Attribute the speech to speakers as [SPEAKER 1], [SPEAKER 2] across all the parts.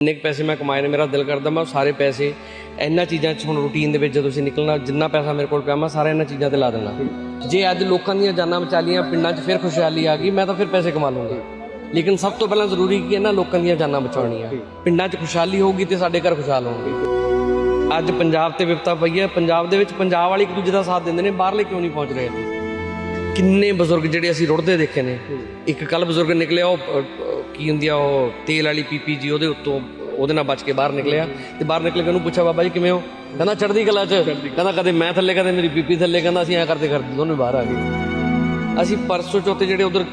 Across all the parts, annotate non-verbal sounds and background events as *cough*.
[SPEAKER 1] ਇੰਨੇ ਕੁ ਪੈਸੇ ਮੈਂ ਕਮਾਏ ਨੇ, ਮੇਰਾ ਦਿਲ ਕਰਦਾ ਮੈਂ ਉਹ ਸਾਰੇ ਪੈਸੇ ਇਹਨਾਂ ਚੀਜ਼ਾਂ 'ਚ ਹੁਣ ਰੂਟੀਨ ਦੇ ਵਿੱਚ ਜਦੋਂ ਅਸੀਂ ਨਿਕਲਣਾ, ਜਿੰਨਾ ਪੈਸਾ ਮੇਰੇ ਕੋਲ ਪਿਆ, ਮੈਂ ਸਾਰਾ ਇਹਨਾਂ ਚੀਜ਼ਾਂ ਤੇ ਲਾ ਦੇਣਾ। ਜੇ ਅੱਜ ਲੋਕਾਂ ਦੀਆਂ ਜਾਨਾਂ ਬਚਾ ਲੀਆਂ ਪਿੰਡਾਂ 'ਚ ਫਿਰ ਖੁਸ਼ਹਾਲੀ ਆ ਗਈ, ਮੈਂ ਤਾਂ ਫਿਰ ਪੈਸੇ ਕਮਾ ਲੂੰਗਾ ਲੇਕਿਨ ਸਭ ਤੋਂ ਪਹਿਲਾਂ ਜ਼ਰੂਰੀ ਕੀ ਇਹਨਾਂ ਲੋਕਾਂ ਦੀਆਂ ਜਾਨਾਂ ਬਚਾਉਣੀਆਂ। ਪਿੰਡਾਂ 'ਚ ਖੁਸ਼ਹਾਲੀ ਹੋਊਗੀ ਤੇ ਸਾਡੇ ਘਰ ਖੁਸ਼ਹਾਲ ਹੋਣਗੇ। ਅੱਜ ਪੰਜਾਬ ਤੇ ਵਿਪਤਾ ਪਈ ਹੈ, ਪੰਜਾਬ ਦੇ ਵਿੱਚ ਪੰਜਾਬ ਵਾਲੇ ਇੱਕ ਦੂਜੇ ਦਾ ਸਾਥ ਦਿੰਦੇ ਨੇ, ਬਾਹਰਲੇ ਕਿਉਂ ਨਹੀਂ ਪਹੁੰਚ ਰਹੇ ਕਿੰਨੇ ਬਜ਼ੁਰਗ ਜਿਹੜੇ ਅਸੀਂ ਰੁੜਦੇ ਦੇਖੇ ਨੇ। ਇੱਕ ਕੱਲ ਬਜ਼ੁਰਗ ਨਿਕਲਿਆ, ਉਹ ਕੀ ਹੁੰਦੀ ਆ ਉਹ ਤੇਲ ਵਾਲੀ ਪੀਪੀ ਜੀ ਉਹਦੇ ਉੱਤੋਂ ਉਹਦੇ ਨਾਲ ਬਚ ਕੇ ਬਾਹਰ ਨਿਕਲਿਆ। ਤੇ ਬਾਹਰ ਨਿਕਲ ਕੇ ਉਹਨੂੰ ਪੁੱਛਿਆ ਬਾਬਾ ਜੀ ਕਿਵੇਂ ਹੋ? ਕਹਿੰਦਾ ਚੜ੍ਹਦੀ ਕਲਾ 'ਚ। ਕਹਿੰਦਾ ਕਦੇ ਮੈਂ ਥੱਲੇ ਕਦੇ ਮੇਰੀ ਪੀਪੀ ਥੱਲੇ। ਕਹਿੰਦਾ ਅਸੀਂ ਐ ਕਰਦੇ ਕਰਦੇ ਦੋਨੇ ਬਾਹਰ ਆ ਗਏ। ਅਸੀਂ ਪਰਸੋਂ ਚੌਥੇ ਜਿਹੜੇ ਉਧਰ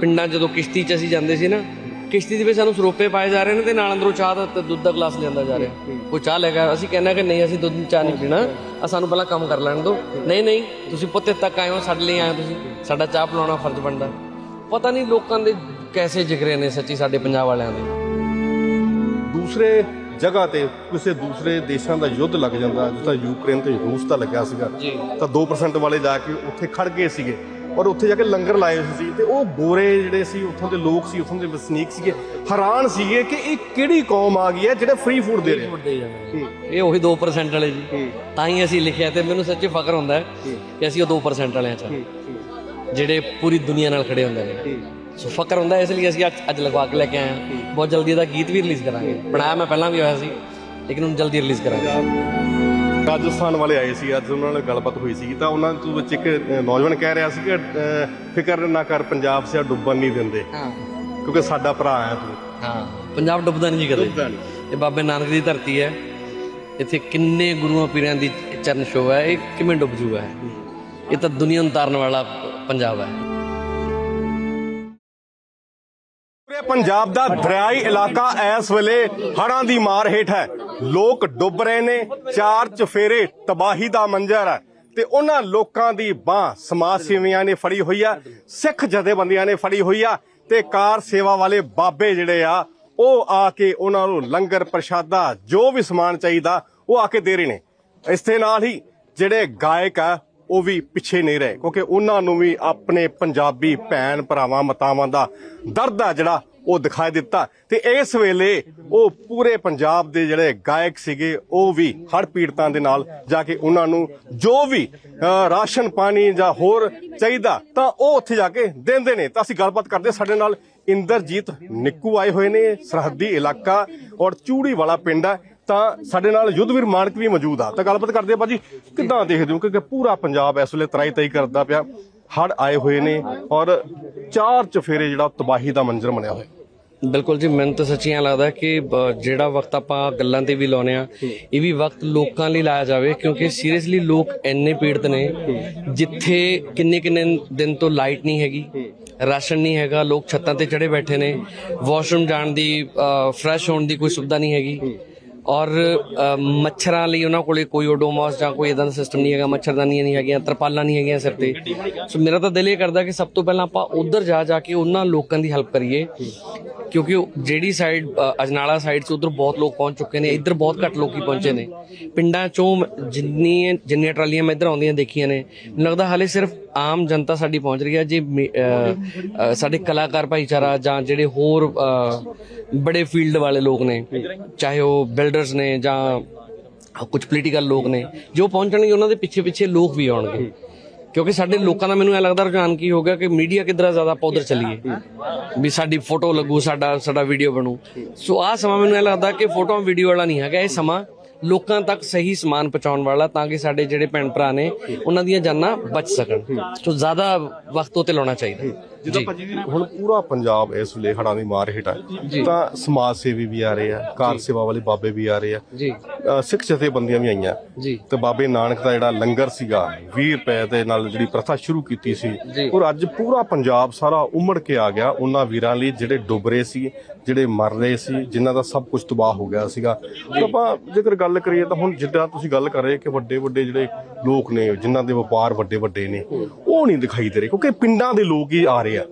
[SPEAKER 1] ਪਿੰਡਾਂ ਜਦੋਂ ਕਿਸ਼ਤੀ 'ਚ ਅਸੀਂ ਜਾਂਦੇ ਸੀ ਨਾ ਕਿਸ਼ਤੀ ਦੇ ਵਿੱਚ ਸਾਨੂੰ ਸਰੋਪੇ ਪਾਏ ਜਾ ਰਹੇ ਨੇ ਤੇ ਨਾਲ ਅੰਦਰੋਂ ਚਾਹ ਦਾ ਦੁੱਧ ਦਾ ਗਲਾਸ ਲਿਆਂਦਾ ਜਾ ਰਿਹਾ। ਕੋਈ ਚਾਹ ਲੈ ਗਿਆ ਅਸੀਂ ਕਹਿੰਦੇ ਕਿ ਨਹੀਂ ਅਸੀਂ ਦੁੱਧ ਚਾਹ ਨਹੀਂ ਪੀਣਾ। ਆ ਸਾਨੂੰ ਪਹਿਲਾਂ ਕੰਮ ਕਰ ਲੈਣ ਦਿਓ। ਨਹੀਂ ਨਹੀਂ ਤੁਸੀਂ ਪੁੱਤੇ ਤੱਕ ਆਏ ਹੋ ਸਾਡੇ ਲਈ ਆਏ ਤੁਸੀਂ। ਸਾਡਾ ਚਾਹ ਪਿਲਾਉਣਾ ਫਰਜ਼ ਬਣਦਾ। ਪਤਾ ਨਹੀਂ ਲੋਕਾਂ ਦੇ ਕੈਸੇ ਜਿਗਰੇ ਨੇ ਸੱਚੀ ਸਾਡੇ ਪੰਜਾਬ ਵਾਲਿਆਂ ਦੇ।
[SPEAKER 2] ਦੂਸਰੇ ਜਗ੍ਹਾ ਤੇ ਕਿਸੇ ਦੂਸਰੇ ਦੇਸ਼ਾਂ ਦਾ ਯੁੱਧ ਲੱਗ ਜਾਂਦਾ ਜਿਸ ਤਰ੍ਹਾਂ ਯੂਕਰੇਨ ਤੇ ਰੂਸ ਦਾ ਲੱਗਿਆ ਸੀਗਾ ਤਾਂ 2% ਵਾਲੇ ਜਾ ਕੇ ਉੱਥੇ ਖੜ ਗਏ ਸੀਗੇ ਔਰ ਉੱਥੇ ਜਾ ਕੇ ਲੰਗਰ ਲਾਏ ਹੋਏ ਸੀ ਤੇ ਉਹ ਗੋਰੇ ਜਿਹੜੇ ਸੀ ਉੱਥੋਂ ਦੇ ਲੋਕ ਸੀ ਉੱਥੋਂ ਦੇ ਵਸਨੀਕ ਸੀਗੇ ਹੈਰਾਨ ਸੀਗੇ ਕਿ ਇਹ ਕਿਹੜੀ ਕੌਮ ਆ ਗਈ ਹੈ ਜਿਹੜੇ ਫ੍ਰੀ ਫੂਡ ਦੇ ਰਹੇ
[SPEAKER 1] ਇਹ ਉਹੀ 2% ਵਾਲੇ ਜੀ। ਤਾਂ ਹੀ ਅਸੀਂ ਲਿਖਿਆ ਤੇ ਮੈਨੂੰ ਸੱਚੀ ਫਖਰ ਹੁੰਦਾ ਹੈ ਕਿ ਅਸੀਂ ਉਹ 2% ਵਾਲਿਆਂ ਚ। ਜਿਹੜੇ ਪੂਰੀ ਦੁਨੀਆ ਨਾਲ ਖੜੇ ਹੁੰਦੇ ਨੇ। ਸੋ ਫਖਰ ਹੁੰਦਾ ਇਸ ਲਈ ਅਸੀਂ ਅੱਜ- ਅੱਜ ਲਗਵਾ ਕੇ ਲੈ ਕੇ ਆਏ ਹਾਂ। ਬਹੁਤ ਜਲਦੀ ਇਹਦਾ ਗੀਤ ਵੀ ਰਿਲੀਜ਼ ਕਰਾਂਗੇ। ਬਣਾਇਆ ਮੈਂ ਪਹਿਲਾਂ ਵੀ ਹੋਇਆ ਸੀ ਲੇਕਿਨ ਹੁਣ ਜਲਦੀ ਰਿਲੀਜ਼ ਕਰਾਂਗੇ।
[SPEAKER 2] ਰਾਜਸਥਾਨ ਵਾਲੇ ਆਏ ਸੀ ਅੱਜ ਉਹਨਾਂ ਨਾਲ ਗੱਲਬਾਤ ਹੋਈ ਸੀ ਤਾਂ ਉਹਨਾਂ ਤੋਂ ਵਿੱਚ ਇੱਕ ਨੌਜਵਾਨ ਕਹਿ ਰਿਹਾ ਸੀ ਕਿ ਫਿਕਰ ਨਾ ਕਰ ਪੰਜਾਬ ਸਿਆ ਡੁੱਬਣ ਨਹੀਂ ਦਿੰਦੇ।
[SPEAKER 1] ਹਾਂ।
[SPEAKER 2] ਕਿਉਂਕਿ ਸਾਡਾ ਭਰਾ ਆ ਤੂੰ।
[SPEAKER 1] ਹਾਂ ਪੰਜਾਬ ਡੁੱਬਦਾ ਨਹੀਂ ਜੀ ਕਦੇ। ਇਹ ਬਾਬੇ ਨਾਨਕ ਦੀ ਧਰਤੀ ਹੈ। ਇੱਥੇ ਕਿੰਨੇ ਗੁਰੂਆਂ ਪੀਰਾਂ ਦੀ ਚਰਨ ਛੋਹ ਹੈ ਇਹ ਕਿਵੇਂ ਡੁੱਬ ਜੂਗਾ? ਇਹ ਤਾਂ ਦੁਨੀਆ ਨੂੰ ਤਾਰਨ ਵਾਲਾ ਪੰਜਾਬ ਹੈ।
[SPEAKER 2] ਪੂਰੇ ਪੰਜਾਬ ਦਾ ਦਰਿਆਈ ਇਲਾਕਾ ਇਸ ਵੇਲੇ ਹੜ੍ਹਾਂ ਦੀ ਮਾਰ ਹੇਠ ਹੈ। ਲੋਕ ਡੁੱਬ ਰਹੇ ਨੇ, ਚਾਰ ਚਫੇਰੇ ਤਬਾਹੀ ਦਾ ਮੰਜ਼ਰ ਹੈ ਤੇ ਉਹਨਾਂ ਲੋਕਾਂ ਦੀ ਬਾਹ ਸਮਾਜ ਸੇਵੀਆਂ ਨੇ ਫੜੀ ਹੋਈ ਆ, ਸਿੱਖ ਜਥੇਬੰਦੀਆਂ ਨੇ ਫੜੀ ਹੋਈ ਆ ਤੇ ਕਾਰ ਸੇਵਾ ਵਾਲੇ ਬਾਬੇ ਜਿਹੜੇ ਆ, ਉਹ ਆ ਕੇ ਉਹਨਾਂ ਨੂੰ ਲੰਗਰ ਪ੍ਰਸ਼ਾਦਾ ਜੋ ਵੀ ਸਮਾਨ ਚਾਹੀਦਾ ਉਹ ਆ ਕੇ ਦੇ ਰਹੇ ਨੇ। ਇਸ ਦੇ ਨਾਲ ਹੀ ਜਿਹੜੇ ਗਾਇਕ ਆ ਉਹ ਵੀ ਪਿੱਛੇ ਨਹੀਂ ਰਹੇ, ਕਿਉਂਕਿ ਉਹਨਾਂ ਨੂੰ ਵੀ ਆਪਣੇ ਪੰਜਾਬੀ ਭੈਣ ਭਰਾਵਾਂ, ਮਤਾਵਾਂ ਦਾ ਦਰਦ ਆ ਜਿਹੜਾ ਉਹ ਦਿਖਾਈ ਦਿੱਤਾ। ਤੇ ਇਸ ਵੇਲੇ ਉਹ ਪੂਰੇ ਪੰਜਾਬ ਦੇ ਜਿਹੜੇ ਗਾਇਕ ਸੀਗੇ, ਉਹ ਵੀ ਹੜ੍ਹ ਪੀੜਤਾਂ ਦੇ ਨਾਲ ਜਾ ਕੇ ਉਹਨਾਂ ਨੂੰ ਜੋ ਵੀ ਰਾਸ਼ਨ ਪਾਣੀ ਜਾਂ ਹੋਰ ਚਾਹੀਦਾ ਤਾਂ ਉਹ ਉੱਥੇ ਜਾ ਕੇ ਦਿੰਦੇ ਨੇ। ਤਾਂ ਅਸੀਂ ਗੱਲਬਾਤ ਕਰਦੇ ਸਾਡੇ ਨਾਲ ਇੰਦਰਜੀਤ ਨਿੱਕੂ ਆਏ ਹੋਏ ਨੇ, ਸਰਹੱਦੀ ਇਲਾਕਾ ਔਰ ਚੂੜੀ ਵਾਲਾ ਪਿੰਡ ਹੈ। ਤਾਂ ਸਾਡੇ ਨਾਲ ਯੁੱਧਵੀਰ ਮਾਨਕ ਵੀ ਮੌਜੂਦ ਆ। ਤਾਂ ਗੱਲਬਾਤ ਕਰਦੇ ਆ ਭਾਜੀ, ਕਿੱਦਾਂ ਦੇਖਦੇ ਹੋ? ਕਿਉਂਕਿ ਪੂਰਾ ਪੰਜਾਬ ਇਸ ਵੇਲੇ ਤਰਾਈ ਤਈ ਕਰਦਾ ਪਿਆ। ਹੜ ਆਏ ਹੋਏ ਨੇ ਔਰ ਚਾਰ ਚਫੇਰੇ ਜਿਹੜਾ ਤਬਾਹੀ ਦਾ ਮੰਜ਼ਰ ਬਣਿਆ ਹੋਇਆ।
[SPEAKER 1] ਬਿਲਕੁਲ ਜੀ, ਮੈਨੂੰ ਤਾਂ ਸੱਚੀ ਲੱਗਦਾ ਕਿ ਜਿਹੜਾ ਵਕਤ ਆਪਾਂ ਗੱਲਾਂ ਤੇ ਵੀ ਲਾਉਨੇ ਆ ਇਹ ਵੀ ਵਕਤ ਲੋਕਾਂ ਲਈ ਲਾਇਆ ਜਾਵੇ, ਕਿਉਂਕਿ ਸੀਰੀਅਸਲੀ ਲੋਕ ਇੰਨੇ ਪੀੜਤ ਨੇ, ਜਿੱਥੇ ਕਿੰਨੇ ਕਿੰਨੇ ਦਿਨ ਤੋਂ ਲਾਈਟ ਨਹੀਂ ਹੈਗੀ, ਰਾਸ਼ਨ ਨਹੀਂ ਹੈਗਾ, ਲੋਕ ਛੱਤਾਂ ਤੇ ਚੜੇ ਬੈਠੇ ਨੇ, ਵਾਸ਼ਰੂਮ ਜਾਣ ਦੀ ਫਰੈਸ਼ ਹੋਣ ਦੀ ਕੋਈ ਸੁਵਿਧਾ ਨਹੀਂ ਹੈਗੀ। ਔਰ ਮੱਛਰਾਂ ਲਈ ਉਹਨਾਂ ਕੋਲੇ ਕੋਈ ਓਡੋਮੋਸ ਜਾਂ ਕੋਈ ਇਦਾਂ ਦਾ ਸਿਸਟਮ ਨਹੀਂ ਹੈਗਾ, ਮੱਛਰਦਾਨੀਆਂ ਨਹੀਂ ਹੈਗੀਆਂ, ਤਰਪਾਲਾਂ ਨਹੀਂ ਹੈਗੀਆਂ ਸਿਰ ਤੇ। ਸੋ ਮੇਰਾ ਤਾਂ ਦਿਲ ਇਹ ਕਰਦਾ ਕਿ ਸਭ ਤੋਂ ਪਹਿਲਾਂ ਆਪਾਂ ਉਧਰ ਜਾ ਜਾ ਕੇ ਉਹਨਾਂ ਲੋਕਾਂ ਦੀ ਹੈਲਪ ਕਰੀਏ। ਕਿਉਂਕਿ ਜਿਹੜੀ ਸਾਈਡ ਅਜਨਾਲਾ ਸਾਈਡ 'ਚ ਉਧਰ ਬਹੁਤ ਲੋਕ ਪਹੁੰਚ ਚੁੱਕੇ ਨੇ, ਇੱਧਰ ਬਹੁਤ ਘੱਟ ਲੋਕੀ ਪਹੁੰਚੇ ਨੇ। ਪਿੰਡਾਂ 'ਚੋਂ ਜਿੰਨੀ ਜਿੰਨੀਆਂ ਟਰਾਲੀਆਂ ਮੈਂ ਇੱਧਰ ਆਉਂਦੀਆਂ ਦੇਖੀਆਂ ਨੇ, ਮੈਨੂੰ ਲੱਗਦਾ ਹਾਲੇ ਸਿਰਫ ਆਮ ਜਨਤਾ ਸਾਡੀ ਪਹੁੰਚ ਰਹੀ ਹੈ ਜੇ, ਮੇ- ਸਾਡੇ ਕਲਾਕਾਰ ਭਾਈਚਾਰਾ ਜਾਂ ਜਿਹੜੇ ਹੋਰ ਬੜੇ ਫੀਲਡ ਵਾਲੇ ਲੋਕ ਨੇ, ਚਾਹੇ ਉਹ ਬਿਲਡਰਸ ਨੇ ਜਾਂ ਕੁਝ ਪੋਲੀਟੀਕਲ ਲੋਕ ਨੇ, ਜੋ ਪਹੁੰਚਣਗੇ ਉਹਨਾਂ ਦੇ ਪਿੱਛੇ ਪਿੱਛੇ ਲੋਕ ਵੀ ਆਉਣਗੇ। ਕਿਉਂਕਿ ਸਾਡੇ ਲੋਕਾਂ ਦਾ ਮੈਨੂੰ ਇਹ ਲੱਗਦਾ ਰੁਝਾਨ ਕੀ ਹੋ ਗਿਆ ਕਿ ਮੀਡੀਆ ਕਿਧਰ ਜ਼ਿਆਦਾ ਆਪਾਂ ਉਧਰ ਚੱਲੀਏ। ਵੀ ਸਾਡੀ ਫੋਟੋ ਲੱਗੂ, ਸਾਡਾ ਸਾਡਾ ਵੀਡੀਓ ਬਣੂ। ਸੋ ਆਹ ਸਮਾਂ ਮੈਨੂੰ ਇਹ ਲੱਗਦਾ ਕਿ ਫੋਟੋ ਵੀਡੀਓ ਵਾਲਾ ਨਹੀਂ ਹੈਗਾ, ਇਹ ਸਮਾਂ ਲੋਕਾਂ ਤੱਕ ਸਹੀ ਸਮਾਨ ਪਹੁੰਚਾਉਣ ਵਾਲਾ ਤਾਂ ਕਿ ਸਾਡੇ ਜਿਹੜੇ ਭੈਣ ਭਰਾ ਨੇ, ਉਹਨਾਂ ਦੀਆਂ ਜਾਨਾਂ ਬਚ ਸਕਣ। ਸੋ ਜ਼ਿਆਦਾ ਵਕਤ ਉਤੇ ਲਾਉਣਾ ਚਾਹੀਦਾ।
[SPEAKER 2] ਜਿੱਦਾਂ ਭਾਜੀ ਹੁਣ ਪੂਰਾ ਪੰਜਾਬ ਇਸ ਵੇਲੇ ਹੜ੍ਹਾਂ ਦੀ ਮਾਰ ਹੇਠ ਹੈ ਤਾਂ ਸਮਾਜ ਸੇਵੀ ਵੀ ਆ ਰਹੇ ਆ ਕਾਰ ਸੇਵਾ ਵਾਲੇ ਬਾਬੇ ਵੀ ਆ ਰਹੇ ਆ।
[SPEAKER 1] ਜੀ।
[SPEAKER 2] ਸਿੱਖ ਜਥੇਬੰਦੀਆਂ ਵੀ ਆਈਆਂ।
[SPEAKER 1] ਜੀ।
[SPEAKER 2] ਤੇ ਬਾਬੇ ਨਾਨਕ ਦਾ ਜਿਹੜਾ ਲੰਗਰ ਸੀਗਾ 20 ਰੁਪਏ ਦੇ ਨਾਲ ਜਿਹੜੀ ਪ੍ਰਥਾ ਸ਼ੁਰੂ ਕੀਤੀ ਸੀ ਔਰ ਅੱਜ ਪੂਰਾ ਪੰਜਾਬ ਸਾਰਾ ਉਮੜ ਕੇ ਆ ਗਿਆ ਉਹਨਾਂ ਵੀਰਾਂ ਲਈ ਜਿਹੜੇ ਡੁੱਬ ਰਹੇ ਸੀ ਜਿਹੜੇ ਮਰ ਰਹੇ ਸੀ ਜਿਨ੍ਹਾਂ ਦਾ ਸਭ ਕੁਝ ਤਬਾਹ ਹੋ ਗਿਆ ਸੀਗਾ। ਤਾਂ ਆਪਾਂ ਜੇਕਰ ਗੱਲ ਕਰੀਏ ਤਾਂ ਹੁਣ ਜਿੱਦਾਂ ਤੁਸੀਂ ਗੱਲ ਕਰ ਰਹੇ ਕਿ ਵੱਡੇ ਵੱਡੇ ਜਿਹੜੇ ਲੋਕ ਨੇ, ਜਿਨ੍ਹਾਂ ਦੇ ਵਪਾਰ ਵੱਡੇ ਵੱਡੇ ਨੇ, ਉਹ ਨਹੀਂ ਦਿਖਾਈ ਦੇ ਰਹੇ, ਕਿਉਂਕਿ ਪਿੰਡਾਂ ਦੇ ਲੋਕ ਹੀ ਆ ਰਹੇ ਆ।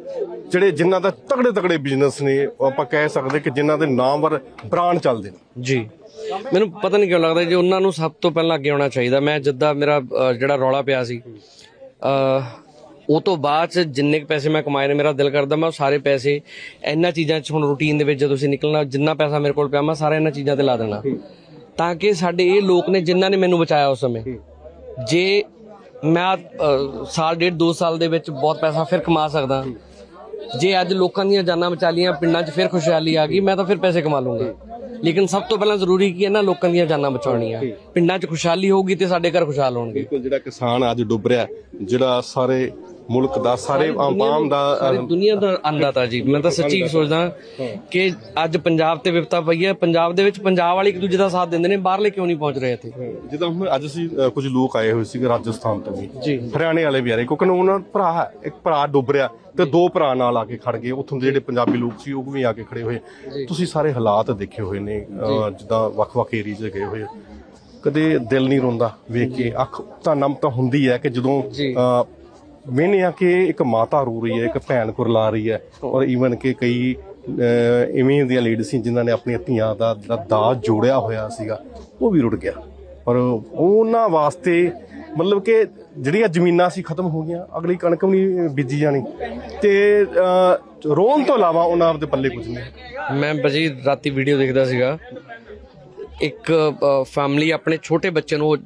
[SPEAKER 2] ਜਿਹੜੇ ਜਿਨ੍ਹਾਂ ਦਾ ਤਗੜੇ ਤਗੜੇ ਬਿਜ਼ਨਸ ਨੇ ਆਪਾਂ ਕਹਿ ਸਕਦੇ ਕਿ ਜਿਨ੍ਹਾਂ ਦੇ ਨਾਮਵਰ ਬ੍ਰਾਂਡ ਚੱਲਦੇ ਨੇ।
[SPEAKER 1] ਜੀ। ਮੈਨੂੰ ਪਤਾ ਨਹੀਂ ਕਿਉਂ ਲੱਗਦਾ ਜੇ ਉਹਨਾਂ ਨੂੰ ਸਭ ਤੋਂ ਪਹਿਲਾਂ ਅੱਗੇ ਆਉਣਾ ਚਾਹੀਦਾ। ਮੈਂ ਜਿੱਦਾਂ ਮੇਰਾ ਜਿਹੜਾ ਰੌਲਾ ਪਿਆ ਸੀ ਉਹ ਤੋਂ ਬਾਅਦ ਚ ਜਿੰਨੇ ਪੈਸੇ ਮੈਂ ਕਮਾਏ ਨੇ, ਮੇਰਾ ਦਿਲ ਕਰਦਾ ਮੈਂ ਉਹ ਸਾਰੇ ਪੈਸੇ ਇਹਨਾਂ ਚੀਜ਼ਾਂ 'ਚ ਹੁਣ ਰੂਟੀਨ ਦੇ ਵਿੱਚ ਜਦੋਂ ਤੁਸੀਂ ਨਿਕਲਣਾ, ਜਿੰਨਾ ਪੈਸਾ ਮੇਰੇ ਕੋਲ ਪਿਆ, ਮੈਂ ਸਾਰਾ ਇਹਨਾਂ ਚੀਜ਼ਾਂ ਤੇ ਲਾ ਦੇਣਾ। ਤਾਂ ਕਿ ਸਾਡੇ ਇਹ ਲੋਕ ਨੇ ਜਿਨ੍ਹਾਂ ਨੇ ਮੈਨੂੰ ਬਚਾਇਆ ਉਸ ਸਮੇਂ। ਜੇ ਮੈਂ ਸਾਲ ਡੇਢ ਦੋ ਸਾਲ ਦੇ ਵਿੱਚ ਬਹੁਤ ਪੈਸਾ ਫਿਰ ਕਮਾ ਸਕਦਾ। ਜੇ ਅੱਜ ਲੋਕਾਂ ਦੀਆਂ ਜਾਨਾਂ ਬਚਾ ਲੀਆਂ ਪਿੰਡਾਂ 'ਚ ਫਿਰ ਖੁਸ਼ਹਾਲੀ ਆ ਗਈ, ਮੈਂ ਤਾਂ ਫਿਰ ਪੈਸੇ ਕਮਾ ਲੂੰਗਾ ਲੇਕਿਨ ਸਭ ਤੋਂ ਪਹਿਲਾਂ ਜ਼ਰੂਰੀ ਕੀ ਹੈ ਨਾ, ਲੋਕਾਂ ਦੀਆਂ ਜਾਨਾਂ ਬਚਾਉਣੀਆਂ। ਪਿੰਡਾਂ 'ਚ ਖੁਸ਼ਹਾਲੀ ਹੋਊਗੀ ਤੇ ਸਾਡੇ ਘਰ ਖੁਸ਼ਹਾਲ ਹੋਣਗੇ।
[SPEAKER 2] ਬਿਲਕੁਲ, ਜਿਹੜਾ ਕਿਸਾਨ ਅੱਜ ਡੁੱਬ ਰਿਹਾ, ਜਿਹੜਾ ਸਾਰੇ ਮੁਲਕ ਦਾ ਸਾਰੇ ਆਮ ਦਾ
[SPEAKER 1] ਦੁਨੀਆ ਦਾ ਅੰਦਾਤਾ ਜੀ। ਮੈਂ ਤਾਂ ਸੱਚੀ ਸੋਚਦਾ ਕਿ ਅੱਜ ਪੰਜਾਬ ਤੇ ਵਿਪਤਾ ਪਈ ਹੈ। ਪੰਜਾਬ ਦੇ ਵਿੱਚ ਪੰਜਾਬ ਵਾਲੇ ਇੱਕ ਦੂਜੇ ਦਾ ਸਾਥ ਦਿੰਦੇ ਨੇ ਬਾਹਰਲੇ ਕਿਉਂ ਨਹੀਂ ਪਹੁੰਚ ਰਹੇ ਇੱਥੇ?
[SPEAKER 2] ਜਿੱਦਾਂ ਹੁਣ ਅੱਜ ਅਸੀਂ ਕੁਝ ਲੋਕ ਆਏ ਹੋਏ ਸੀਗੇ ਰਾਜਸਥਾਨ ਤੋਂ ਵੀ। ਹਰਿਆਣੇ ਵਾਲੇ ਵੀ ਆ ਰਹੇ ਕਿਉਂਕਿ ਉਹਨਾਂ ਭਰਾ ਹੈ ਇੱਕ ਭਰਾ ਡੁੱਬ ਰਿਹਾ ਤੇ ਦੋ ਭਰਾ ਨਾਲ ਆ ਕੇ ਖੜ ਗਏ। ਉੱਥੋਂ ਦੇ ਜਿਹੜੇ ਪੰਜਾਬੀ ਲੋਕ ਸੀ ਉਹ ਵੀ ਆ ਕੇ ਖੜੇ ਹੋਏ। ਤੁਸੀਂ ਸਾਰੇ ਹਾਲਾਤ ਦੇਖੇ ਹੋਏ ਨੇ ਜਿੱਦਾਂ ਵੱਖ-ਵੱਖ ਏਰੀਆ 'ਚ ਗਏ ਹੋਏ। ਕਦੇ ਦਿਲ ਨਹੀਂ ਰੋਂਦਾ ਵੇਖ ਕੇ ਅੱਖ ਤਾਂ ਨਮ ਤਾਂ ਹੁੰਦੀ ਹੈ ਕਿ ਜਦੋਂ ਮੈਨੇ ਆ ਕਿ ਇੱਕ ਮਾਤਾ ਰੋ ਰਹੀ ਹੈ, ਇੱਕ ਭੈਣ ਕੁਰਲਾ ਰਹੀ ਹੈ ਔਰ ਈਵਨ ਕਿ ਕਈ ਇਵੇਂ ਦੀਆਂ ਲੇਡੀਜ਼ ਸੀ ਜਿਨ੍ਹਾਂ ਨੇ ਆਪਣੀਆਂ ਧੀਆਂ ਦਾ ਦਾਜ ਜੋੜਿਆ ਹੋਇਆ ਸੀਗਾ, ਉਹ ਵੀ ਰੁੜ ਗਿਆ। ਪਰ ਉਹਨਾਂ ਵਾਸਤੇ ਮਤਲਬ ਕਿ ਜਿਹੜੀਆਂ ਜ਼ਮੀਨਾਂ ਸੀ ਖਤਮ ਹੋ ਗਈਆਂ, ਅਗਲੀ ਕਣਕ ਵੀ ਨਹੀਂ ਬੀਜੀ ਜਾਣੀ। ਤੇ ਰੋਣ ਤੋਂ ਇਲਾਵਾ ਉਹਨਾਂ ਦੇ ਪੱਲੇ ਕੁਝ ਨਹੀਂ।
[SPEAKER 1] ਮੈਂ ਬਜੀ ਰਾਤੀ ਵੀਡੀਓ ਦੇਖਦਾ ਸੀਗਾ। ਇੱਕ ਫੈਮਿਲੀ ਆਪਣੇ ਛੋਟੇ ਬੱਚੇ ਨੂੰ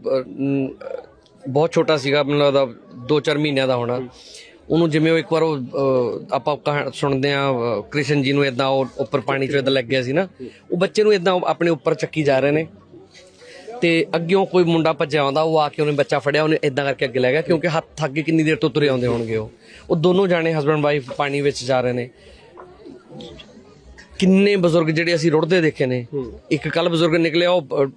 [SPEAKER 1] ਬਹੁਤ ਛੋਟਾ ਸੀਗਾ ਮੈਨੂੰ ਲੱਗਦਾ 2-4 ਮਹੀਨਿਆਂ ਦਾ ਹੋਣਾ। ਉਹਨੂੰ ਜਿਵੇਂ ਉਹ ਇੱਕ ਵਾਰ ਉਹ ਆਪਾਂ ਕਹਾ- ਸੁਣਦੇ ਆ ਕ੍ਰਿਸ਼ਨ ਜੀ ਨੂੰ ਇਦਾਂ ਉਹ ਉੱਪਰ ਪਾਣੀ 'ਚ ਇਦਾਂ ਲੱਗ ਗਿਆ ਸੀ ਨਾ ਉਹ ਬੱਚੇ ਨੂੰ ਇਦਾਂ ਆਪਣੇ ਉੱਪਰ ਚੱਕੀ ਜਾ ਰਹੇ ਨੇ। ਤੇ ਅੱਗਿਓਂ ਕੋਈ ਮੁੰਡਾ ਭੱਜਿਆ ਆਉਂਦਾ ਉਹ ਆ ਕੇ ਉਹਨੇ ਬੱਚਾ ਫੜਿਆ ਉਹਨੇ ਇਦਾਂ ਕਰਕੇ ਅੱਗੇ ਲੈ ਗਿਆ ਕਿਉਂਕਿ ਹੱਥ ਥੱਕ ਕੇ ਕਿੰਨੀ ਦੇਰ ਤੋਂ ਤੁਰੇ ਆਉਂਦੇ ਹੋਣਗੇ ਉਹ। ਉਹ ਦੋਨੋਂ ਜਾਣੇ ਹਸਬੰਡ ਵਾਈਫ ਪਾਣੀ ਵਿੱਚ ਜਾ ਰਹੇ ਨੇ। ਕਿੰਨੇ ਬਜ਼ੁਰਗ ਜਿਹੜੇ ਅਸੀਂ ਰੁੜਦੇ ਦੇਖੇ ਨੇ। ਇੱਕ ਕੱਲ ਬਜ਼ੁਰਗ ਨਿਕਲਿਆ ਉਹ ਅ, ਅ,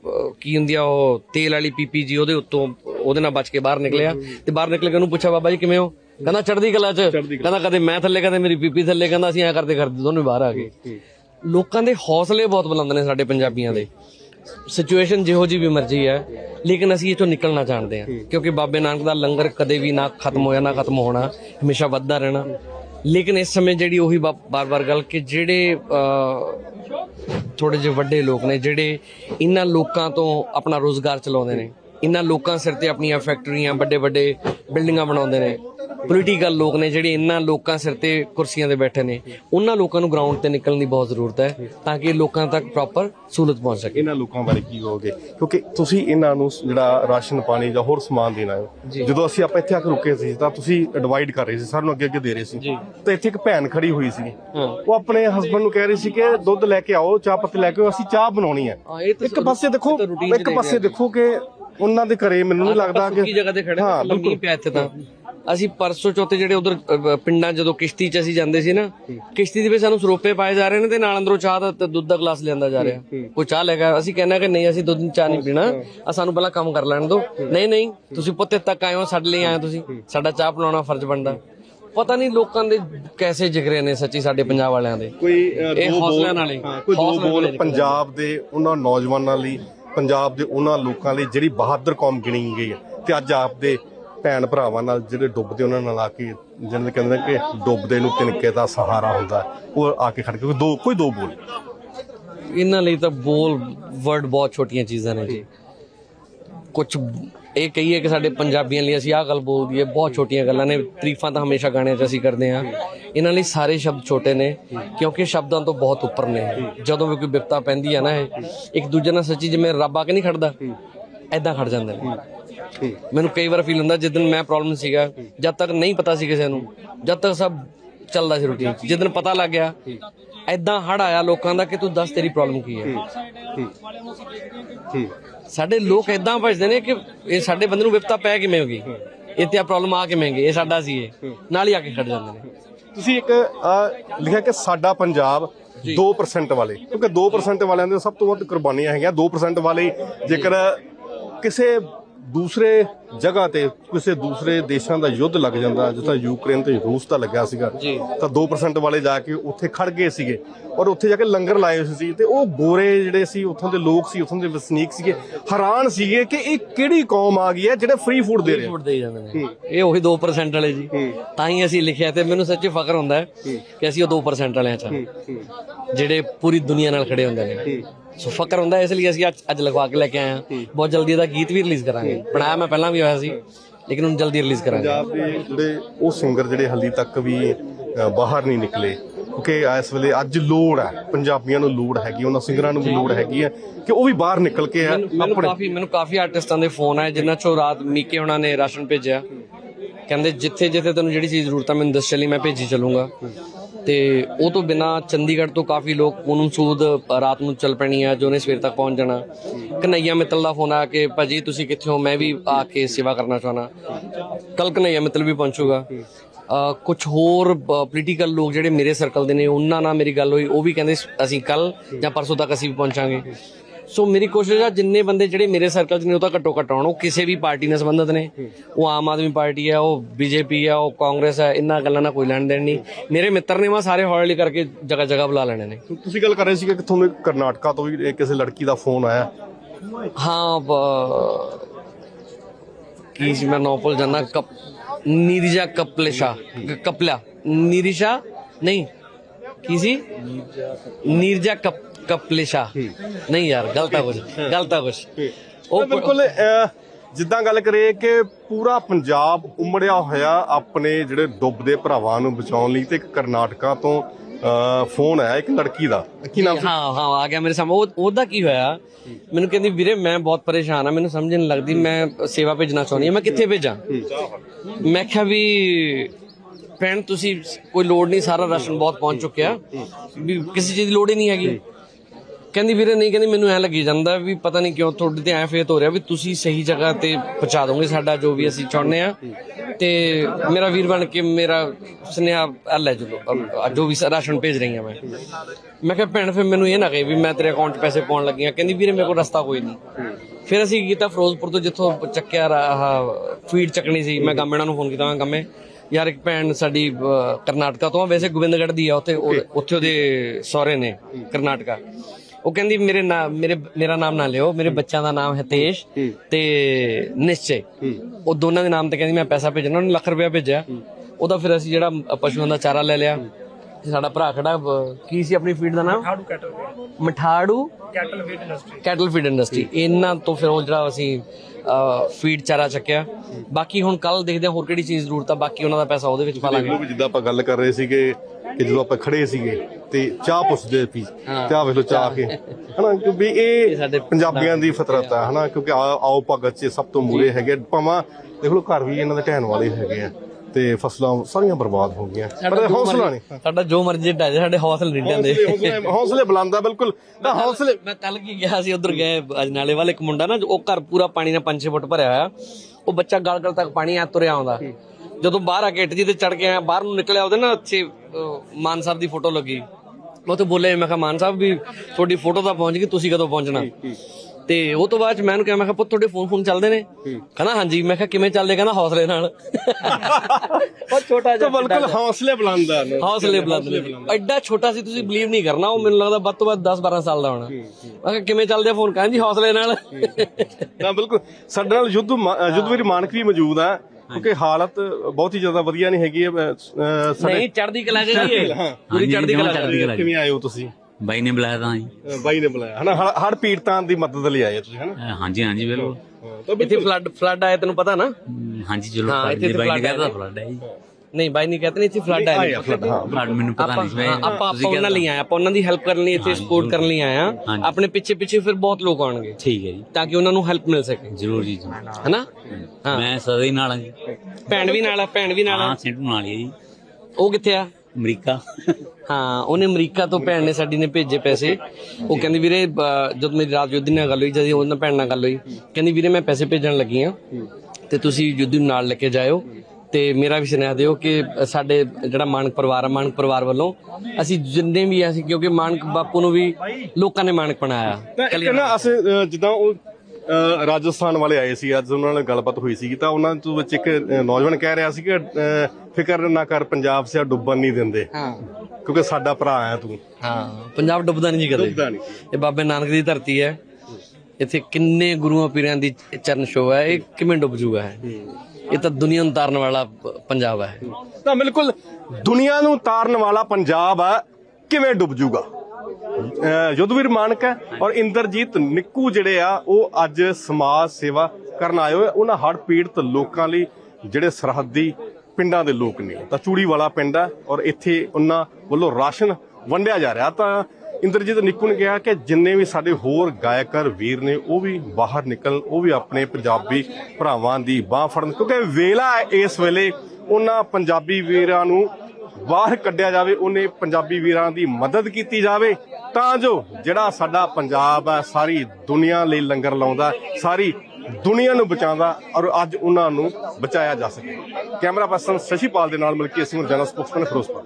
[SPEAKER 1] ਕੀ ਹੁੰਦੀ ਆ ਉਹ ਤੇਲ ਵਾਲੀ ਪੀਪੀ ਜੀ ਉਹਦੇ ਉੱਤੋਂ ਉਹਦੇ ਨਾਲ ਬਚ ਕੇ ਬਾਹਰ ਨਿਕਲਿਆ। ਤੇ ਬਾਹਰ ਨਿਕਲ ਕੇ ਉਹਨੂੰ ਪੁੱਛਿਆ ਬਾਬਾ ਜੀ ਕਿਵੇਂ ਹੋ? ਕਹਿੰਦਾ ਚੜਦੀ ਕਲਾ ਚ। ਕਹਿੰਦਾ ਕਦੇ ਮੈਂ ਥੱਲੇ ਕਦੇ ਮੇਰੀ ਪੀਪੀ ਥੱਲੇ। ਕਹਿੰਦਾ ਅਸੀਂ ਐ ਕਰਦੇ ਕਰਦੇ ਦੋਨੋਂ ਬਾਹਰ ਆ ਗਏ। ਲੋਕਾਂ ਦੇ ਹੌਸਲੇ ਬਹੁਤ ਬੁਲੰਦ ਨੇ ਸਾਡੇ ਪੰਜਾਬੀਆਂ ਦੇ। ਸਿਚੁਏਸ਼ਨ ਜਿਹੋ ਜੀ ਵੀ ਮਰਜ਼ੀ ਹੈ ਲੇਕਿਨ ਅਸੀਂ ਚੋਂ ਨਿਕਲਣਾ ਚਾਹੁੰਦੇ ਹਾਂ। ਕਿਉਂਕਿ ਬਾਬੇ ਨਾਨਕ ਦਾ ਲੰਗਰ ਕਦੇ ਵੀ ਨਾ ਖਤਮ ਹੋਇਆ ਨਾ ਖਤਮ ਹੋਣਾ ਹਮੇਸ਼ਾ ਵੱਧਦਾ ਰਹਿਣਾ। ਲੇਕਿਨ ਇਸ ਸਮੇਂ ਜਿਹੜੀ ਉਹੀ ਬਾਰ-ਬਾਰ ਗੱਲ ਕਿ ਜਿਹੜੇ ਥੋੜੇ ਜਿਹੇ ਵੱਡੇ ਲੋਕ ਨੇ ਜਿਹੜੇ ਇਹਨਾਂ ਲੋਕਾਂ ਤੋਂ ਆਪਣਾ ਰੋਜ਼ਗਾਰ ਚਲਾਉਂਦੇ ਨੇ ਇਹਨਾਂ ਲੋਕਾਂ ਸਿਰ ਤੇ ਆਪਣੀਆਂ ਫੈਕਟਰੀਆਂ ਵੱਡੇ ਵੱਡੇ ਬਿਲਡਿੰਗਾਂ ਬਣਾਉਂਦੇ ਨੇ। ਪੋਲੀਟੀਕਲ ਲੋਕ ਨੇ ਜਿਹੜੇ ਇਹਨਾਂ ਲੋਕਾਂ ਸਿਰ ਤੇ ਕੁਰਸੀਆਂ ਤੇ ਬੈਠੇ ਨੇ। ਉਹਨਾਂ ਲੋਕਾਂ ਨੂੰ ਗਰਾਊਂਡ ਤੇ ਨਿਕਲਣ ਦੀ ਬਹੁਤ ਜ਼ਰੂਰਤ ਹੈ ਤਾਂ ਕਿ ਲੋਕਾਂ ਤੱਕ ਪ੍ਰੋਪਰ ਸਹੂਲਤ ਪਹੁੰਚ ਸਕੇ।
[SPEAKER 2] ਇਹਨਾਂ ਲੋਕਾਂ ਬਾਰੇ ਕੀ ਹੋਗੇ ਕਿਉਂਕਿ ਤੁਸੀਂ ਇਹਨਾਂ ਨੂੰ ਜਿਹੜਾ ਰਾਸ਼ਨ ਪਾਣੀ ਜਾਂ ਹੋਰ ਸਮਾਨ ਦੇਣਾ ਹੈ। ਜਦੋਂ ਅਸੀਂ ਆਪਾਂ ਇੱਥੇ ਆ ਕੇ ਰੁਕੇ ਸੀ ਤਾਂ ਤੁਸੀਂ ਡਿਵਾਈਡ ਕਰ ਰਹੇ ਸੀ ਸਾਨੂੰ ਅੱਗੇ ਅੱਗੇ ਦੇ ਰਹੇ ਸੀ। ਤਾਂ ਇੱਥੇ ਇੱਕ ਭੈਣ ਖੜੀ ਹੋਈ ਸੀ। ਉਹ ਆਪਣੇ ਹਸਬੰਡ ਨੂੰ ਕਹਿ ਰਹੀ ਸੀ ਕਿ ਦੁੱਧ ਲੈ ਕੇ ਆਓ ਚਾਹ ਪੱਤੀ ਲੈ ਕੇ ਆਓ ਅਸੀਂ ਚਾਹ ਬਣਾਉਣੀ ਹੈ। ਇੱਕ ਪਾਸੇ ਦੇਖੋ ਇੱਕ ਪਾਸੇ ਦੇਖੋ ਕਿ ਉਹਨਾਂ ਦੇ ਘਰੇ ਮੈਨੂੰ ਨਹੀਂ ਲੱਗਦਾ
[SPEAKER 1] ਕੀ
[SPEAKER 2] ਕਿ
[SPEAKER 1] ਜਗ੍ਹਾ ਤੇ ਖੜੇ
[SPEAKER 2] ਹਾਂ,
[SPEAKER 1] ਹਾਂ ਬਿਲਕੁਲ। ਪਿਆ ਇੱਥੇ ਤਾਂ। ਅਸੀਂ ਪਰਸੋਂ ਚੌਥੇ ਜਿਹੜੇ ਉਧਰ ਪਿੰਡਾਂ ਜਦੋਂ ਕਿਸ਼ਤੀ 'ਚ ਅਸੀਂ ਜਾਂਦੇ ਸੀ ਨਾ ਕਿਸ਼ਤੀ ਦੇ ਵਿੱਚ ਸਾਨੂੰ ਸਰੋਪੇ ਪਾਏ ਜਾ ਰਹੇ ਨੇ ਤੇ ਨਾਲ ਅੰਦਰੋਂ ਚਾਹ ਦਾ ਤੇ ਦੁੱਧ ਦਾ ਗਲਾਸ ਲਿਆਂਦਾ ਜਾ ਰਿਹਾ। ਕੋਈ ਚਾਹ ਲੈ ਗਿਆ ਅਸੀਂ ਕਹਿੰਦੇ ਕਿ ਨਹੀਂ ਅਸੀਂ ਦੁੱਧ ਚਾਹ ਨਹੀਂ ਪੀਣਾ। ਆ ਸਾਨੂੰ ਪਹਿਲਾਂ ਕੰਮ ਕਰ ਲੈਣ ਦਿਓ ਨਹੀਂ ਨਹੀਂ ਤੁਸੀਂ ਪੁੱਤੇ ਤੱਕ ਆਏ ਹੋ ਸਾਡੇ ਲਈ ਆਏ ਤੁਸੀਂ। ਸਾਡਾ ਚਾਹ ਪਿਲਾਉਣਾ ਫਰਜ਼ ਬਣਦਾ। ਪਤਾ ਨਹੀਂ ਲੋਕਾਂ ਦੇ ਕੈਸੇ ਜਿਗਰੇ ਨੇ ਸੱਚੀ ਸਾਡੇ ਪੰਜਾਬ ਵਾਲਿਆਂ ਦੇ।
[SPEAKER 2] ਕੋਈ ਦੋ ਬੋਲ-
[SPEAKER 1] ਹੀ।
[SPEAKER 2] ਕੋਈ ਦੋ ਬੋਲ ਪੰਜਾਬ ਦੇ ਉਹਨਾਂ ਨੌਜਵਾਨਾਂ ਲਈ ਪੰਜਾਬ ਦੇ ਉਹਨਾਂ ਲੋਕਾਂ ਲਈ ਜਿਹੜੀ ਬਹਾਦਰ ਕੌਮ ਗਿਣੀ ਗਈ ਹੈ ਤੇ ਅੱਜ ਆਪਦੇ ਭੈਣ ਭਰਾਵਾਂ ਨਾਲ ਜਿਹੜੇ ਡੁੱਬਦੇ ਉਹਨਾਂ ਨਾਲ ਆ ਕੇ ਜਿਹਨਾਂ ਦੇ ਕਹਿੰਦੇ ਨੇ ਕਿ ਡੁੱਬਦੇ ਨੂੰ ਤਿਨਕੇ ਦਾ ਸਹਾਰਾ ਹੁੰਦਾ ਉਹ ਆ ਕੇ ਖੜ ਕੇ ਦੋ, ਕੋਈ ਦੋ ਬੋਲ।
[SPEAKER 1] ਇਹਨਾਂ ਲਈ ਤਾਂ ਬੋਲ, ਵਰਡ ਬਹੁਤ ਛੋਟੀਆਂ ਚੀਜ਼ਾਂ ਨੇ ਜੀ। ਕੁਝ ਇਹ ਕਹੀਏ ਕਿ ਸਾਡੇ ਪੰਜਾਬੀਆਂ ਲਈ ਅਸੀਂ ਆਹ ਗੱਲ ਬੋਲ ਦਈਏ ਬਹੁਤ ਛੋਟੀਆਂ ਗੱਲਾਂ ਨੇ, ਤਾਰੀਫਾਂ ਤਾਂ ਹਮੇਸ਼ਾ ਗਾਣਿਆਂ 'ਚ ਅਸੀਂ ਕਰਦੇ ਹਾਂ। ਇਹਨਾਂ ਲਈ ਸਾਰੇ ਸ਼ਬਦ ਛੋਟੇ ਨੇ, ਕਿਉਂਕਿ ਸ਼ਬਦਾਂ ਤੋਂ ਬਹੁਤ ਉੱਪਰ ਨੇ। ਜਦੋਂ ਵੀ ਕੋਈ ਵਿਪਤਾ ਪੈਂਦੀ ਹੈ ਨਾ ਇਹ, ਇੱਕ ਦੂਜੇ ਨਾਲ ਸੱਚੀ ਜਿਵੇਂ ਰੱਬ ਆ ਕੇ ਨਹੀਂ ਖੜਦਾ ਐਦਾਂ ਖੜ ਜਾਂਦੇ ਨੇ। ਮੈਨੂੰ ਕਈ ਵਾਰ ਫੀਲ ਹੁੰਦਾ ਜਿੱਦਨ ਮੈਂ ਪ੍ਰੋਬਲਮ ਸੀਗਾ, ਜਦ ਤੱਕ ਨਹੀਂ ਪਤਾ ਸੀ ਕਿਸੇ ਨੂੰ, ਜਦ ਤੱਕ ਸਭ ਚੱਲਦਾ ਸੀ ਰੂਟੀਨ ਜਿੱਦਨ ਪਤਾ ਲੱਗ ਗਿਆ ਐਦਾਂ ਹੜ ਆਇਆ ਲੋਕਾਂ ਦਾ ਕਿ ਤੂੰ ਦੱਸ ਤੇਰੀ ਪ੍ਰੋਬਲਮ ਕੀ ਹੈ। ਸਾਡੇ ਲੋਕ ਐਦਾਂ ਭਜਦੇ ਨੇ ਕਿ ਇਹ ਸਾਡੇ ਬੰਦੇ ਨੂੰ ਵਿਪਤਾ ਪੈ ਕਿਵੇਂ ਹੋਗੀ ਇੱਥੇ ਆ ਪ੍ਰੋਬਲਮ ਆ ਕਿਵੇਂ ਗਈ? ਇਹ ਸਾਡਾ ਸੀ ਇਹ। ਨਾਲ ਹੀ ਆ ਕੇ ਖੜ ਜਾਂਦੇ ਨੇ।
[SPEAKER 2] ਤੁਸੀਂ ਇੱਕ ਅਹ, ਲਿਖਿਆ ਕਿ ਸਾਡਾ ਪੰਜਾਬ 2% ਵਾਲੇ। ਕਿਉਂਕਿ 2% ਵਾਲਿਆਂ ਦੇ ਸਭ ਤੋਂ ਵੱਧ ਕੁਰਬਾਨੀਆਂ ਹੈਗੀਆਂ। 2% ਵਾਲੇ ਜੇਕਰ ਕਿਸੇ ਦੂਸਰੇ ਜਗ੍ਹਾ ਤੇ ਕਿਸੇ ਦੂਸਰੇ ਦੇਸ਼ਾਂ ਦਾ ਯੁੱਧ ਲੱਗ ਜਾਂਦਾ ਤਰ੍ਹਾਂ ਯੂਕਰੇਨ ਤੇ ਰੂਸ ਦਾ ਲੱਗਿਆ ਸੀਗਾ ਤਾਂ 2% ਵਾਲੇ ਜਾ ਕੇ ਉੱਥੇ ਖੜ ਗਏ ਸੀਗੇ ਔਰ ਉੱਥੇ ਜਾ ਕੇ ਲੰਗਰ ਲਾਏ ਹੋਏ ਸੀ ਤੇ ਉਹ ਗੋਰੇ ਜਿਹੜੇ ਸੀ ਉੱਥੋਂ ਦੇ ਲੋਕ ਸੀ ਉੱਥੋਂ ਦੇ ਵਸਨੀਕ ਸੀਗੇ ਹੈਰਾਨ ਸੀਗੇ ਕਿ ਇਹ ਕਿਹੜੀ ਕੌਮ ਆ ਗਈ ਹੈ ਜਿਹੜੇ ਫ੍ਰੀ ਫੂਡ ਦੇ ਰਹੇ ਆ।
[SPEAKER 1] ਫੂਡ ਦੇ ਜਾਂਦੇ ਨੇ। ਇਹ ਉਹੀ 2% ਵਾਲੇ ਜੀ। ਤਾਂ ਹੀ ਅਸੀਂ ਲਿਖਿਆ ਤੇ ਮੈਨੂੰ ਸੱਚੀ ਫਖਰ ਹੁੰਦਾ ਹੈ ਕਿ ਅਸੀਂ ਉਹ 2% ਵਾਲਿਆਂ ਚ ਹਾਂ। ਜਿਹੜੇ ਪੂਰੀ ਦੁਨੀਆ ਨਾਲ ਖੜੇ ਹੁੰਦੇ ਨੇ। ਸੋ ਫਖਰ ਹੁੰਦਾ ਹੈ, ਇਸ ਲਈ ਅਸੀਂ ਅੱਜ ਅੱਜ ਲਿਖਵਾ ਕੇ ਲੈ ਕੇ ਆਏ ਹਾਂ। ਬਹੁਤ ਜਲਦੀ ਇਹਦਾ ਗੀਤ ਵੀ ਰਿਲੀਜ਼ ਕਰਾਂਗੇ। ਬਣਾਇਆ ਮੈਂ ਪਹਿਲਾਂ ਵੀ ਹੋਇਆ ਸੀ ਲੇਕਿਨ ਹੁਣ ਜਲਦੀ ਰਿਲੀਜ਼ ਕਰਾਂਗੇ।
[SPEAKER 2] ਪੰਜਾਬ ਦੇ ਜਿਹੜੇ ਉਹ ਸਿੰਗਰ ਜਿਹੜੇ ਹਾਲੀ ਤੱਕ ਵੀ ਅ, ਬਾਹਰ ਨਹੀਂ ਨਿਕਲੇ ਕਿਉਂਕਿ ਇਸ ਵੇਲੇ ਅੱਜ ਲੋੜ ਹੈ ਪੰਜਾਬੀਆਂ ਨੂੰ ਲੋੜ ਹੈਗੀ ਉਹਨਾਂ ਸਿੰਗਰਾਂ ਨੂੰ ਵੀ ਲੋੜ ਹੈਗੀ ਹੈ ਕਿ ਉਹ ਵੀ ਬਾਹਰ ਨਿਕਲ ਕੇ ਆ
[SPEAKER 1] ਮੈਨੂੰ ਕਾਫੀ ਮੈਨੂੰ ਕਾਫੀ ਆਰਟਿਸਟਾਂ ਦੇ ਫੋਨ ਆਏ ਜਿਨ੍ਹਾਂ ਚੋਂ ਰਾਤ ਮੀਕੇ ਉਹਨਾਂ ਨੇ ਰਾਸ਼ਨ ਭੇਜਿਆ। ਕਹਿੰਦੇ ਜਿੱਥੇ ਜਿੱਥੇ ਤੈਨੂੰ ਜਿਹੜੀ ਚੀਜ਼ ਜ਼ਰੂਰਤ ਆ ਮੈਨੂੰ ਦੱਸ ਚਲੀ ਮੈਂ ਭੇਜੀ ਚੱਲੂੰਗਾ। ਤੇ ਉਹ ਤੋਂ ਬਿਨਾ ਚੰਡੀਗੜ੍ਹ ਤੋਂ ਕਾਫੀ ਲੋਕ ਪੂਨਮ ਸੂਦ ਰਾਤ ਨੂੰ ਚੱਲ ਪੈਣੀ ਆ, ਜੋ ਨੇ ਸਵੇਰ ਤੱਕ ਪਹੁੰਚ ਜਾਣਾ। ਕਨਈਆ ਮਿੱਤਲ ਦਾ ਫੋਨ ਆਇਆ ਕਿ, ਭਾਜੀ, ਤੁਸੀਂ ਕਿੱਥੇ ਹੋ? ਮੈਂ ਵੀ ਆ ਕੇ ਸੇਵਾ ਕਰਨਾ ਚਾਹਣਾ ਕੱਲ ਕਨਈਆ ਮਿੱਤਲ ਵੀ ਪਹੁੰਚੂਗਾ। ਕੁਝ ਹੋਰ ਪੋਲੀਟੀਕਲ ਲੋਕ ਜਿਹੜੇ ਮੇਰੇ ਸਰਕਲ ਦੇ ਨੇ, ਉਹਨਾਂ ਨਾਲ ਮੇਰੀ ਗੱਲ ਹੋਈ। ਉਹ ਵੀ ਕਹਿੰਦੇ, ਅਸੀਂ ਕੱਲ ਜਾਂ ਪਰਸੋਂ ਤੱਕ ਅਸੀਂ ਵੀ ਪਹੁੰਚਾਂਗੇ। ਸੋ ਮੇਰੀ ਕੋਸ਼ਿਸ਼ ਆ ਜਿੰਨੇ ਬੰਦੇ ਜਿਹੜੇ ਮੇਰੇ ਸਰਕਲ 'ਚ ਨੇ ਉਹ ਤਾਂ ਘੱਟੋ ਘੱਟ ਆਉਣ। ਉਹ ਕਿਸੇ ਵੀ ਪਾਰਟੀ ਨਾਲ ਸੰਬੰਧਿਤ ਨੇ। ਉਹ ਆਮ ਆਦਮੀ ਪਾਰਟੀ ਆ ਉਹ ਬੀਜੇਪੀ ਆ ਉਹ ਕਾਂਗਰਸ ਆ ਇਹਨਾਂ ਗੱਲਾਂ ਨਾਲ ਕੋਈ ਲੈਣ ਦੇਣ ਨਹੀਂ। ਮੇਰੇ ਮਿੱਤਰ ਨੇ ਮੈਂ ਸਾਰੇ ਹੌਲੀ ਕਰਕੇ ਜਗ੍ਹਾ ਜਗ੍ਹਾ ਬੁਲਾ ਲੈਣੇ ਨੇ।
[SPEAKER 2] ਤੁਸੀਂ ਗੱਲ ਕਰ ਰਹੇ ਸੀ ਕਿ ਤੁਹਾਨੂੰ ਇੱਕ ਕਰਨਾਟਕਾ ਤੋਂ ਵੀ ਕਿਸੇ ਲੜਕੀ ਦਾ ਫੋਨ ਆਇਆ।
[SPEAKER 1] ਹਾਂ ਕੀ ਸੀ ਮੈਂ ਨਾਮ ਭੁੱਲ ਜਾਂਦਾ। ਕਪ ਨੀਰਜਾ ਕਪਲੇਸ਼ਾ। ਕਪਲਾ। ਨੀਰਿਸ਼ਾ? ਨਹੀਂ। ਕੀ ਸੀ? ਨੀਰਜਾ ਕਪ ਕਪਲੇਸ਼ਾ। ਨਹੀਂ ਯਾਰ ਗਲਤ ਆ ਕੁਝ ਗਲਤ ਆ ਕੁਝ
[SPEAKER 2] ਉਹ ਬਿਲਕੁਲ ਜਿੱਦਾਂ ਗੱਲ ਕਰੀਏ ਕਿ ਪੂਰਾ ਪੰਜਾਬ ਉਮੜਿਆ ਹੋਇਆ ਆਪਣੇ ਜਿਹੜੇ ਡੁੱਬਦੇ ਭਰਾਵਾਂ ਨੂੰ ਬਚਾਉਣ ਲਈ ਤੇ ਇੱਕ ਕਰਨਾਟਕਾ ਤੋਂ ਫੋਨ ਆਇਆ ਇੱਕ ਲੜਕੀ ਦਾ। ਕੀ ਨਾਮ?
[SPEAKER 1] ਹਾਂ ਹਾਂ ਆ ਗਿਆ ਮੇਰੇ ਸਾਹਮਣੇ। ਉਹ ਉਹਦਾ ਕੀ ਹੋਇਆ? ਮੈਨੂੰ ਕਹਿੰਦੀ ਵੀਰੇ ਮੈਂ ਬਹੁਤ ਪਰੇਸ਼ਾਨ ਆ ਮੈਨੂੰ ਸਮਝ ਨਹੀਂ ਲੱਗਦੀ ਮੈਂ ਸੇਵਾ ਭੇਜਣਾ ਚਾਹੁੰਦੀ ਹਾਂ ਮੈਂ ਕਿੱਥੇ ਭੇਜਾਂ? ਮੈਂ ਕਿਹਾ ਵੀ ਭੈਣ ਤੁਸੀਂ ਕੋਈ ਲੋੜ ਨਹੀਂ ਸਾਰਾ ਰਾਸ਼ਨ ਬਹੁਤ ਪਹੁੰਚ ਚੁੱਕਿਆ। ਵੀ ਕਿਸੇ ਚੀਜ਼ ਦੀ ਲੋੜ ਹੀ ਨਹੀਂ ਹੈਗੀ। ਕਹਿੰਦੀ ਵੀਰੇ ਨਹੀਂ ਕਹਿੰਦੀ ਮੈਨੂੰ ਐ ਲੱਗੀ ਜਾਂਦਾ ਵੀ ਪਤਾ ਨਹੀਂ ਕਿਉਂ ਤੁਹਾਡੇ ਤੇ ਐ ਫੇਤ ਹੋ ਰਿਹਾ ਵੀ ਤੁਸੀਂ ਸਹੀ ਜਗ੍ਹਾ ਤੇ ਪਹੁੰਚਾ ਦੋਗੇ ਸਾਡਾ ਜੋ ਵੀ ਅਸੀਂ ਚਾਹੁੰਦੇ ਆ ਤੇ ਮੇਰਾ ਵੀਰ ਬਣ ਕੇ ਮੇਰਾ ਸੁਨੇਹਾ ਆ ਲੈ ਚਲੋ ਜੋ ਵੀ ਰਾਸ਼ਨ ਭੇਜ ਰਹੀ ਆ ਮੈਂ। ਮੈਂ ਕਿਹਾ ਭੈਣ ਫਿਰ ਮੈਨੂੰ ਇਹ ਨਾ ਕਹੇ ਵੀ ਮੈਂ ਤੇਰੇ ਅਕਾਊਂਟ 'ਚ ਪੈਸੇ ਪਾਉਣ ਲੱਗੀ ਆ ਕਹਿੰਦੀ ਵੀਰੇ ਮੇਰੇ ਕੋਲ ਰਸਤਾ ਕੋਈ ਨਹੀਂ। ਫਿਰ ਅਸੀਂ ਕੀਤਾ ਫਿਰੋਜ਼ਪੁਰ ਤੋਂ ਜਿੱਥੋਂ ਚੱਕਿਆ ਆਹ ਫੀਡ ਚੱਕਣੀ ਸੀ ਮੈਂ ਗਾਮੇਣਾ ਨੂੰ ਫੋਨ ਕੀਤਾ ਮੈਂ ਗਾਮੇ ਯਾਰ ਇੱਕ ਭੈਣ ਸਾਡੀ ਕਰਨਾਟਕਾ ਤੋਂ ਆ ਵੈਸੇ ਗੋਬਿੰਦਗੜ੍ਹ ਦੀ ਆ ਉੱਥੇ ਉੱਥੇ ਉਹਦੇ ਸਹੁਰੇ ਨੇ ਕਰਨਾਟਕਾ। ਉਹ ਕਹਿੰਦੀ ਮੇਰੇ ਨਾਮ ਮੇਰੇ ਮੇਰਾ ਨਾਮ ਨਾ ਲਿਓ ਮੇਰੇ ਬੱਚਿਆਂ ਦਾ ਨਾਮ ਹੈ ਤੇਸ਼ ਤੇ ਨਿਸ਼ਚੈ। ਉਹ ਦੋਨਾਂ ਦੇ ਨਾਮ ਤੇ ਕਹਿੰਦੀ ਮੈਂ ਪੈਸਾ ਭੇਜਣਾ ਉਹਨੇ ਲੱਖ ਰੁਪਇਆ ਭੇਜਿਆ। ਉਹਦਾ ਫਿਰ ਅਸੀਂ ਜਿਹੜਾ ਪਸ਼ੂਆਂ ਦਾ ਚਾਰਾ ਲੈ ਲਿਆ। ਸਾਡਾ ਭਰਾ ਖੜਾ ਕੀ ਸੀ ਆਪਣੀ ਫੀਡ ਦਾ ਨਾਮ? Matharu cattle feed industry cattle feed industry ਇਹਨਾਂ ਤੋਂ ਫਿਰ ਉਹ ਜਿਹੜਾ ਅਸੀਂ ਫੀਡ ਚਾਰਾ ਚੱਕਿਆ। ਬਾਕੀ ਹੁਣ ਕੱਲ ਦੇਖਦੇ ਹਾਂ ਹੋਰ ਕਿਹੜੀ ਚੀਜ਼ ਜ਼ਰੂਰਤ ਆ ਬਾਕੀ ਉਹਨਾਂ ਦਾ ਪੈਸਾ ਉਹਦੇ ਵਿੱਚ ਪਾ ਲਾਂਗੇ।
[SPEAKER 2] ਜਿੱਦਾਂ ਆਪਾਂ ਗੱਲ ਕਰ ਰਹੇ ਸੀਗੇ ਕਿ ਜਦੋਂ ਆਪਾਂ ਖੜੇ ਸੀਗੇ ਤੇ ਚਾਹ ਪੁੱਛਦੇ ਪੀ ਤੇ ਆ ਵੇਖ ਲਓ ਚਾਹ ਕੇ। ਹਨਾ ਕਿਉਂਕਿ ਇਹ
[SPEAKER 1] ਸਾਡੇ
[SPEAKER 2] ਪੰਜਾਬੀਆਂ ਦੀ ਫਤਰਤ ਹੈ। ਹਨਾ ਕਿਉਂਕਿ ਆ- ਆਓ ਭਗਤ ਚ ਸਭ ਤੋਂ ਮੂਰੇ ਹੈਗੇ ਭਾਵਾਂ ਦੇਖ ਲਓ ਘਰ ਵੀ ਇਹਨਾਂ ਦੇ ਢਹਿਣ ਵਾਲੇ ਹੈਗੇ ਆ ਤੇ ਫਸਲਾਂ ਸਾਰੀਆਂ ਬਰਬਾਦ ਹੋ ਗਈਆਂ। ਪਰ ਹੌਸਲਾ ਨਹੀਂ।
[SPEAKER 1] ਸਾਡਾ ਜੋ ਮਰਜ਼ੀ ਢਾਜੇ ਸਾਡੇ ਹੌਸਲੇ ਨਹੀਂ ਢਾਂਦੇ
[SPEAKER 2] ਹੌਸਲੇ ਬੁਲੰਦਾ ਬਿਲਕੁਲ। ਤਾਂ ਹੌਸਲੇ
[SPEAKER 1] ਮੈਂ ਕੱਲ ਕੀ ਗਿਆ ਸੀ ਉਧਰ ਗਏ ਅਜਨਾਲੇ ਵਾਲੇ ਇੱਕ ਮੁੰਡਾ ਨਾ ਉਹ ਘਰ ਪੂਰਾ ਪਾਣੀ ਨਾਲ 5-6 ਫੁੱਟ ਭਰਿਆ ਹੋਇਆ। ਉਹ ਬੱਚਾ ਗਲ ਗਲ ਤੱਕ ਪਾਣੀ ਆ ਤੁਰਿਆ ਆਉਂਦਾ। ਜਦੋਂ ਬਾਹਰ ਆ ਕੇ ਜੀ ਤੇ ਚੜ ਕੇ ਆਇਆ ਬਾਹਰ ਨੂੰ ਨਿਕਲਿਆ ਉਹਦੇ ਨਾ ਅੱਛੇ ਮਾਨ ਸਾਹਿਬ ਦੀ ਫੋਟੋ ਲੱਗੀ। ਮੈਂ ਉੱਥੇ ਬੋਲੇ ਮੈਂ ਕਿਹਾ ਮਾਨ ਸਾਹਿਬ ਵੀ ਤੁਹਾਡੀ ਫੋਟੋ ਤਾਂ ਪਹੁੰਚ ਗਈ ਤੁਸੀਂ ਕਦੋਂ ਪਹੁੰਚਣਾ? ਤੇ ਉਹ ਤੋਂ ਬਾਅਦ ਮੈਂ ਉਹਨੂੰ ਕਿਹਾ ਮੈਂ ਕਿਹਾ ਪੁੱਤ ਤੁਹਾਡੇ ਫੋਨ ਫੋਨ ਚੱਲਦੇ ਨੇ? ਕਹਿੰਦਾ ਹਾਂਜੀ। ਮੈਂ ਕਿਹਾ ਕਿਵੇਂ ਚੱਲਦੇ? ਕਹਿੰਦਾ ਹੌਸਲੇ ਨਾਲ। *laughs* ਉਹ ਛੋਟਾ
[SPEAKER 2] ਤਾਂ
[SPEAKER 1] ਜਿਹਾ
[SPEAKER 2] ਬਿਲਕੁਲ ਹੌਸਲੇ ਬੁਲੰਦਾ
[SPEAKER 1] ਹੌਸਲੇ ਬੁਲੰਦ ਐਡਾ ਛੋਟਾ ਸੀ ਤੁਸੀਂ ਬਲੀਵ ਨਹੀਂ ਕਰਨਾ। ਉਹ ਮੈਨੂੰ ਲੱਗਦਾ ਵੱਧ ਤੋਂ ਵੱਧ 10 12 ਸਾਲ ਦਾ ਹੋਣਾ। ਮੈਂ ਕਿਹਾ ਕਿਵੇਂ ਚੱਲਦੇ ਫੋਨ? ਕਹਿੰਦੀ ਹੌਸਲੇ ਨਾਲ।
[SPEAKER 2] ਤਾਂ ਬਿਲਕੁਲ। ਸਾਡੇ ਨਾਲ ਯੁੱਧ ਯੁੱਧਵੀਰ ਮਾਨਕ ਵੀ ਮੌਜੂਦ ਆ। ਕਿਉਂਕਿ ਹਾਲਤ ਬਹੁਤ ਹੀ ਜ਼ਿਆਦਾ ਵਧੀਆ ਨਹੀਂ ਹੈਗੀ ਸਾਡੇ
[SPEAKER 1] ਨਹੀਂ ਚੜਦੀ ਕਲਾ ਜੀ ਇਹ ਪੂਰੀ ਚੜਦੀ ਕਲਾ ਚ
[SPEAKER 2] ਕਿਵੇਂ ਆਏ ਹੋ ਤੁਸੀਂ?
[SPEAKER 3] ਬਾਈ ਨੇ ਬੁਲਾਇਆ ਤਾਂ ਜੀ।
[SPEAKER 2] ਬਾਈ ਨੇ ਬੁਲਾਇਆ। ਹਨਾ ਹੜ- ਹੜ ਪੀੜਤਾਂ ਦੀ ਮਦਦ ਲਈ ਆਏ ਹੋ ਤੁਸੀਂ ਹਨਾ?
[SPEAKER 3] ਅਹ ਹਾਂਜੀ ਹਾਂਜੀ ਬਿਲਕੁਲ।
[SPEAKER 2] ਤਾਂ
[SPEAKER 1] ਇੱਥੇ ਫਲੱਡ ਫਲੱਡ ਆਇਆ ਤੈਨੂੰ ਪਤਾ ਨਾ?
[SPEAKER 3] ਹਮ, ਹਾਂਜੀ ਚਲੋ
[SPEAKER 1] ਹਾਂ,
[SPEAKER 3] ਫਲੱਡ
[SPEAKER 1] ਇੱਥੇ
[SPEAKER 3] ਬਾਈ ਨੇ
[SPEAKER 1] flood
[SPEAKER 3] ਫਲੱਡ ਹੈ ਜੀ।
[SPEAKER 1] ਨਹੀਂ ਬਾਈ ਨਹੀਂ ਨਹੀਂ ਇੱਥੇ ਫਲੱਡ ਆਇਆ
[SPEAKER 2] flood, ਹਾਂ
[SPEAKER 3] ਫਲੱਡ ਮੈਨੂੰ ਪਤਾ
[SPEAKER 1] ਆਪਾਂ
[SPEAKER 3] ਨਹੀਂ ਸੀ
[SPEAKER 1] ਹਾਂ, ਆਪਾਂ ਆਪਾਂ ਉਹਨਾਂ ਲਈ ਆਏ ਆਪਾਂ ਉਹਨਾਂ ਦੀ ਹੈਲਪ ਕਰਨ ਲਈ ਇੱਥੇ ਸਪੋਰਟ ਕਰਨ ਲਈ ਆਏ
[SPEAKER 3] ਹਾਂਜੀ।
[SPEAKER 1] ਆਪਣੇ ਪਿੱਛੇ ਪਿੱਛੇ ਫਿਰ ਬਹੁਤ ਲੋਕ ਆਉਣਗੇ।
[SPEAKER 3] ਠੀਕ ਹੈ ਜੀ।
[SPEAKER 1] ਤਾਂ ਕਿ ਉਹਨਾਂ ਨੂੰ ਹੈਲਪ ਮਿਲ ਸਕੇ।
[SPEAKER 3] ਜ਼ਰੂਰ ਜੀ ਜ਼ਰੂਰ।
[SPEAKER 1] ਹੈਨਾ? ਹਾਂ।
[SPEAKER 3] ਮੈਂ ਸਦਾ ਹੀ ਨਾਲ ਹਾਂ ਜੀ।
[SPEAKER 1] ਭੈਣ ਵੀ ਨਾਲ ਆ ਭੈਣ ਵੀ ਨਾਲ ਆ।
[SPEAKER 3] ਹਾਂ ਸੈਂਟੂ ਨਾਲ ਹੀ ਹੈ ਜੀ।
[SPEAKER 1] ਉਹ ਕਿੱਥੇ ਆ?
[SPEAKER 3] ਅਮਰੀਕਾ।
[SPEAKER 1] ਹਾਂ ਉਹਨੇ ਅਮਰੀਕਾ ਤੋਂ ਭੈਣ ਨੇ ਸਾਡੀ ਨੇ ਭੇਜੇ ਪੈਸੇ। ਉਹ ਕਹਿੰਦੀ ਵੀਰੇ ਬ- ਜਦੋਂ ਮੇਰੀ ਰਾਤ ਯੁੱਧੀ ਨਾਲ ਗੱਲ ਹੋਈ ਜਦ ਉਹਨਾਂ ਭੈਣ ਨਾਲ ਗੱਲ ਹੋਈ ਕਹਿੰਦੀ ਵੀਰੇ ਮੈਂ ਪੈਸੇ ਭੇਜਣ ਲੱਗੀ ਆ ਤੇ ਤੁਸੀਂ ਯੁੱਧੀ ਨੂੰ ਨਾਲ ਲੈ ਕੇ ਜਾਇਓ। ਤੇ ਮੇਰਾ ਵੀ ਸੁਨੇਹਾ ਦਿਓ ਕਿ ਸਾਡੇ ਜਿਹੜਾ ਮਾਨਕ ਪਰਿਵਾਰ ਆ ਮਾਨਕ ਪਰਿਵਾਰ ਵੱਲੋਂ ਅਸੀਂ ਜਿੰਨੇ ਵੀ ਅਸੀਂ ਕਿਉਂਕਿ ਮਾਨਕ ਬਾਪੂ ਨੂੰ ਵੀ ਲੋਕਾਂ ਨੇ ਮਾਨਕ ਬਣਾਇਆ।
[SPEAKER 2] ਨਾ ਅਸੀਂ ਜਿੱਦਾਂ ਉਹ ਰਾਜਸਥਾਨ ਵਾਲੇ ਆਏ ਸੀ ਅੱਜ ਉਹਨਾਂ ਨਾਲ ਗੱਲਬਾਤ ਹੋਈ ਸੀ ਤਾਂ ਉਹਨਾਂ ਤੋਂ ਵਿੱਚ ਇੱਕ ਨੌਜਵਾਨ ਕਹਿ ਰਿਹਾ ਸੀ ਕਿ ਫਿਕਰ ਨਾ ਕਰ ਪੰਜਾਬ ਸਿਆ ਡੁੱਬਣ ਨਹੀਂ ਦਿੰਦੇ।
[SPEAKER 1] ਹਾਂ।
[SPEAKER 2] ਕਿਉਂਕਿ ਸਾਡਾ ਭਰਾ ਆ ਤੂੰ।
[SPEAKER 1] ਹਾਂ ਪੰਜਾਬ ਡੁੱਬਦਾ ਨਹੀਂ ਜੀ ਕਦੇ।
[SPEAKER 2] ਡੁੱਬਦਾ ਨਹੀਂ।
[SPEAKER 1] ਇਹ ਬਾਬੇ ਨਾਨਕ ਦੀ ਧਰਤੀ ਹੈ। ਇੱਥੇ ਕਿੰਨੇ ਗੁਰੂਆਂ ਪੀਰਾਂ ਦੀ ਚਰਨ ਛੋਹ ਹੈ ਇਹ ਕਿਵੇਂ ਡੁੱਬ ਜੂਗਾ ਹੈ। ਇਹ ਤਾਂ ਦੁਨੀਆ ਨੂੰ ਤਾਰਨ ਵਾਲਾ ਪੰਜਾਬ ਹੈ।
[SPEAKER 2] ਤਾਂ ਬਿਲਕੁਲ ਦੁਨੀਆ ਨੂੰ ਤਾਰਨ ਵਾਲਾ ਪੰਜਾਬ ਆ, ਕਿਵੇਂ ਡੁੱਬ ਜੂਗਾ? ਯੁੱਧਵੀਰ ਮਾਨਕ ਹੈ ਔਰ ਇੰਦਰਜੀਤ ਨਿੱਕੂ ਜਿਹੜੇ ਆ, ਉਹ ਅੱਜ ਸਮਾਜ ਸੇਵਾ ਕਰਨ ਆਏ ਹੋਏ ਉਹਨਾਂ ਹੜ ਪੀੜਤ ਲੋਕਾਂ ਲਈ ਜਿਹੜੇ ਸਰਹੱਦੀ ਪਿੰਡਾਂ ਦੇ ਲੋਕ ਨੇ, ਤਾਂ ਚੂੜੀ ਵਾਲਾ ਪਿੰਡ ਹੈ ਔਰ ਇੱਥੇ ਉਹਨਾਂ ਵੱਲੋਂ ਰਾਸ਼ਨ ਵੰਡਿਆ ਜਾ ਰਿਹਾ। ਤਾਂ ਇੰਦਰਜੀਤ ਨਿੱਕੂ ਨੇ ਕਿਹਾ ਕਿ ਜਿੰਨੇ ਵੀ ਸਾਡੇ ਹੋਰ ਗਾਇਕਰ, ਵੀਰ ਨੇ, ਉਹ ਵੀ ਬਾਹਰ ਨਿਕਲਣ, ਉਹ ਵੀ ਆਪਣੇ ਪੰਜਾਬੀ ਭਰਾਵਾਂ ਦੀ ਬਾਹ ਫੜਨ। ਕਿਉਂਕਿ ਵੇਲਾ ਹੈ ਇਸ ਵੇਲੇ, ਉਹਨਾਂ ਪੰਜਾਬੀ ਵੀਰਾਂ ਨੂੰ ਬਾਹਰ ਕੱਢਿਆ ਜਾਵੇ, ਉਹਨੇ ਪੰਜਾਬੀ ਵੀਰਾਂ ਦੀ ਮਦਦ ਕੀਤੀ ਜਾਵੇ। ਤਾਂ ਜੋ ਜਿਹੜਾ ਸਾਡਾ ਪੰਜਾਬ ਹੈ, ਸਾਰੀ ਦੁਨੀਆ ਲਈ ਲੰਗਰ ਲਾਉਂਦਾ, ਸਾਰੀ ਦੁਨੀਆ ਨੂੰ ਬਚਾਉਂਦਾ ਔਰ ਅੱਜ ਉਹਨਾਂ ਨੂੰ ਬਚਾਇਆ ਜਾ ਸਕੇ। ਕੈਮਰਾ ਪਰਸਨ ਸ਼ਸ਼ੀਪਾਲ ਦੇ ਨਾਲ ਮਿਲ ਕੇ ਅਸੀਂ ਜਨਰਲ ਸਪੋਕਸਮੈਨ ਫਿਰੋਜ਼ਪੁਰ।